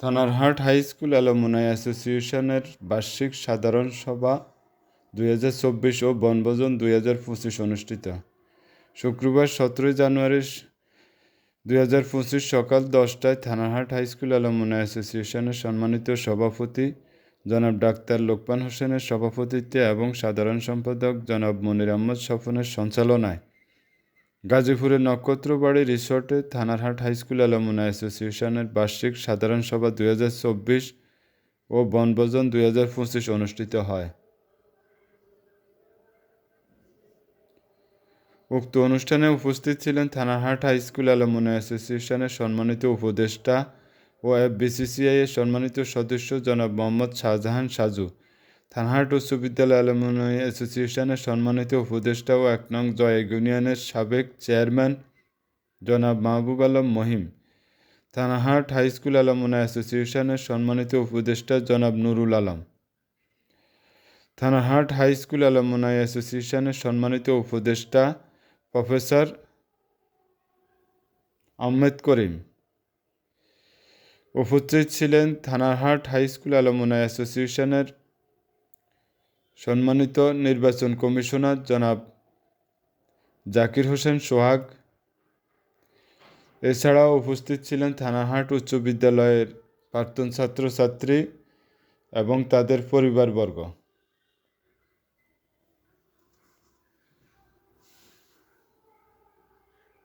Thanarhat high school alumni অ্যাসোসিয়েশনের বার্ষিক সাধারণ সভা দুই হাজার চব্বিশ ও বনভোজন দুই হাজার পঁচিশ অনুষ্ঠিত। শুক্রবার সতেরোই জানুয়ারি দুই হাজার পঁচিশ সকাল দশটায় থানারহাট হাই স্কুল অ্যালুমনাই অ্যাসোসিয়েশনের সম্মানিত সভাপতি জনাব ডাক্তার লোকমান হোসেনের সভাপতিত্বে এবং সাধারণ সম্পাদক জনাব মনির আহমদ স্বপনের সঞ্চালনায় গাজীপুরের নক্ষত্রবাড়ি রিসোর্টে থানারহাট হাই স্কুল অ্যালুমনাই অ্যাসোসিয়েশনের বার্ষিক সাধারণ সভা দুই হাজার চব্বিশ ও বনভোজন দুই হাজার পঁচিশ অনুষ্ঠিত হয়। উক্ত অনুষ্ঠানে উপস্থিত ছিলেন থানারহাট হাই স্কুল অ্যালুমনাই অ্যাসোসিয়েশনের সম্মানিত উপদেষ্টা ও এফবিসিসিআই এর সম্মানিত সদস্য জনাব মোহাম্মদ শাহজাহান সাজু। থানহাট উচ্চ বিদ্যালয় অ্যালুমিনাই অ্যাসোসিয়েশনের সম্মানিত উপদেষ্টা ও এক নং জয় ইউনিয়নের সাবেক চেয়ারম্যান জনাব Mahbub Alam Mohim. Thanahat high school alumni অ্যাসোসিয়েশনের সম্মানিত উপদেষ্টা জনাব Nurul Alam. Thanahat high school alumni অ্যাসোসিয়েশনের সম্মানিত উপদেষ্টা প্রফেসর আহমেদ করিম। উপস্থিত ছিলেন থানাহাট হাই স্কুল অ্যালুমিনাই অ্যাসোসিয়েশনের সম্মানিত নির্বাচন কমিশনার জনাব জাকির হোসেন সোহাগ। এছাড়াও উপস্থিত ছিলেন থানাহাট উচ্চ বিদ্যালয়ের প্রাক্তন ছাত্রছাত্রী এবং তাদের পরিবারবর্গ।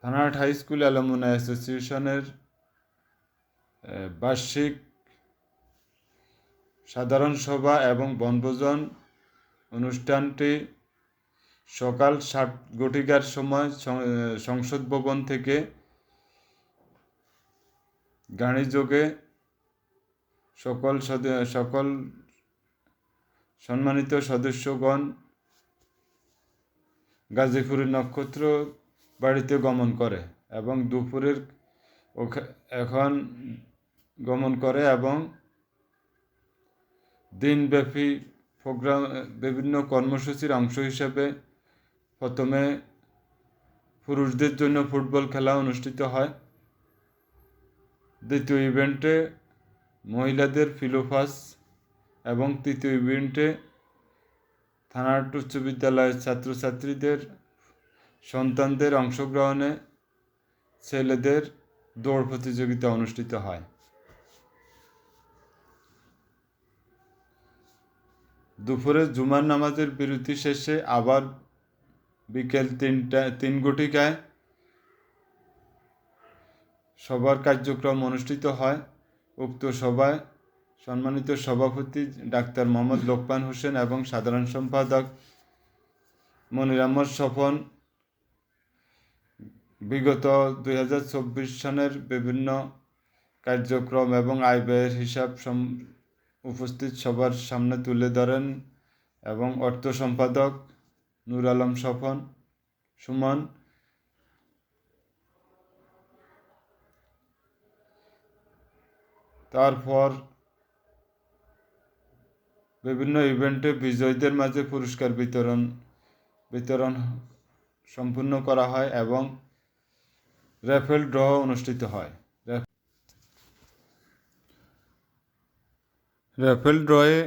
থানাহাট হাই স্কুল অ্যালুমিনাই অ্যাসোসিয়েশনের বার্ষিক সাধারণ সভা এবং বনভোজন অনুষ্ঠানটি সকাল সাত ঘটিকার সময় সংসদ ভবন থেকে গাড়িযোগে সকল সকল সম্মানিত সদস্যগণ গাজীপুরের নক্ষত্র বাড়িতে গমন করে এবং দুপুরের এখন গমন করে এবং দিনব্যাপী প্রোগ্রাম বিভিন্ন কর্মসূচির অংশ হিসেবে প্রথমে পুরুষদের জন্য ফুটবল খেলা অনুষ্ঠিত হয়। দ্বিতীয় ইভেন্টে মহিলাদের ফিলোফাস এবং তৃতীয় ইভেন্টে থানাট উচ্চ বিদ্যালয়ের ছাত্রছাত্রীদের, সন্তানদের অংশগ্রহণে ছেলেদের দৌড় প্রতিযোগিতা অনুষ্ঠিত হয়। দুপুরে জুমার নামাজের বিরতি শেষে আবার বিকেল তিনটা, তিন গুটিকায় সবার কার্যক্রম অনুষ্ঠিত হয়। উক্ত সভায় সম্মানিত সভাপতি ডাক্তার মোহাম্মদ লোকমান হোসেন এবং সাধারণ সম্পাদক মনির আহমদ স্বপন। বিগত দুই সনের বিভিন্ন কার্যক্রম এবং আয় ব্যয়ের হিসাব উপস্থিত সবার সামনে তুলে ধরেন এবং অর্থ সম্পাদক নুর আলম স্বপন, সুমন। তারপর বিভিন্ন ইভেন্টে বিজয়ীদের মাঝে পুরস্কার বিতরণ বিতরণ সম্পূর্ণ করা হয় এবং র্যাফেল ড্র অনুষ্ঠিত হয়। র্যাফেল ড্রয়ে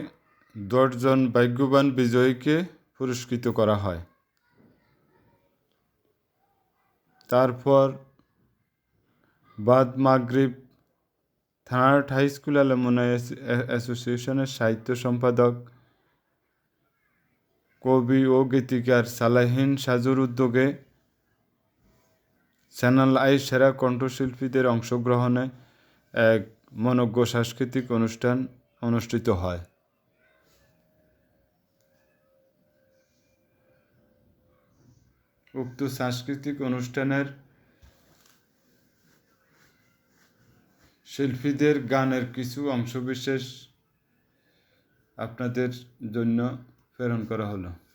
দশজন ভাগ্যবান বিজয়ীকে পুরস্কৃত করা হয়। তারপর বাদ মাগরিব থানার হাই স্কুল অ্যালুমিনাই অ্যাসোসিয়েশনের সাহিত্য সম্পাদক কবি ও গীতিকার সালাহীন সাজুর উদ্যোগে চ্যানেল আই সেরা কণ্ঠশিল্পীদের অংশগ্রহণে এক মনজ্ঞ সাংস্কৃতিক অনুষ্ঠান অনুষ্ঠিত হয়। উক্ত সাংস্কৃতিক অনুষ্ঠানের শিল্পীদের গানের কিছু অংশবিশেষ আপনাদের জন্য প্রেরণ করা হলো।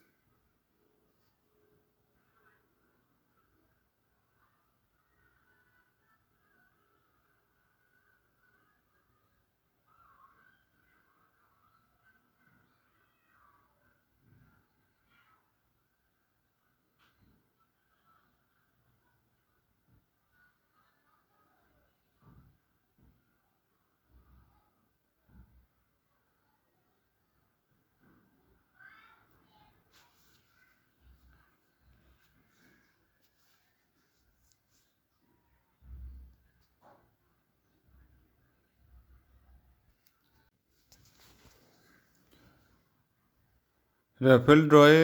র্যাফেল ড্রয়ে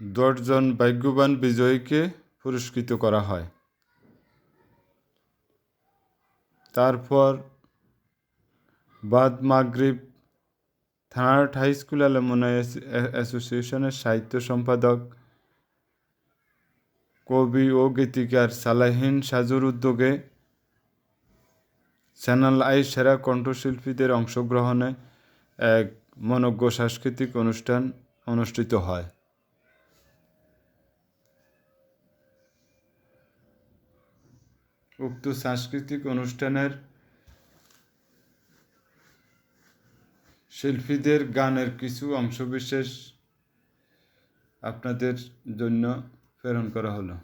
দশজন ভাগ্যবান বিজয়ীকে পুরস্কৃত করা হয়। তারপর বাদ মাগরিব থানার্ট হাই স্কুল অ্যালমনাই অ্যাসোসিয়েশনের সাহিত্য সম্পাদক কবি ও গীতিকার সালাহিন সাজুর উদ্যোগে চ্যানেল আই সেরা কণ্ঠশিল্পীদের অংশগ্রহণে এক মনজ্ঞ সাংস্কৃতিক অনুষ্ঠান অনুষ্ঠিত হয়। উক্ত সাংস্কৃতিক অনুষ্ঠানের শিল্পীদের গানের কিছু অংশবিশেষ আপনাদের জন্য প্রেরণ করা হলো।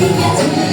happy as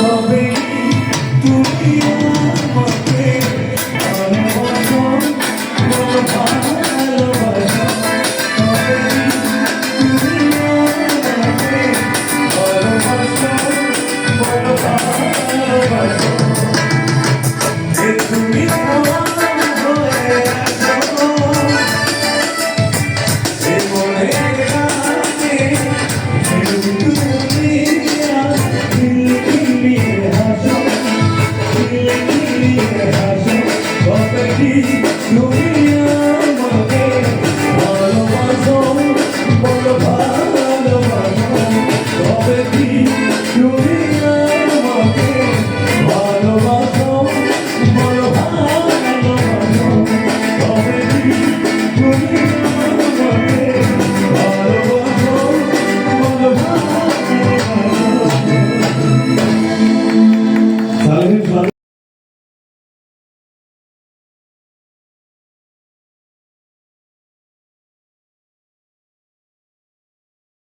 Só be tu.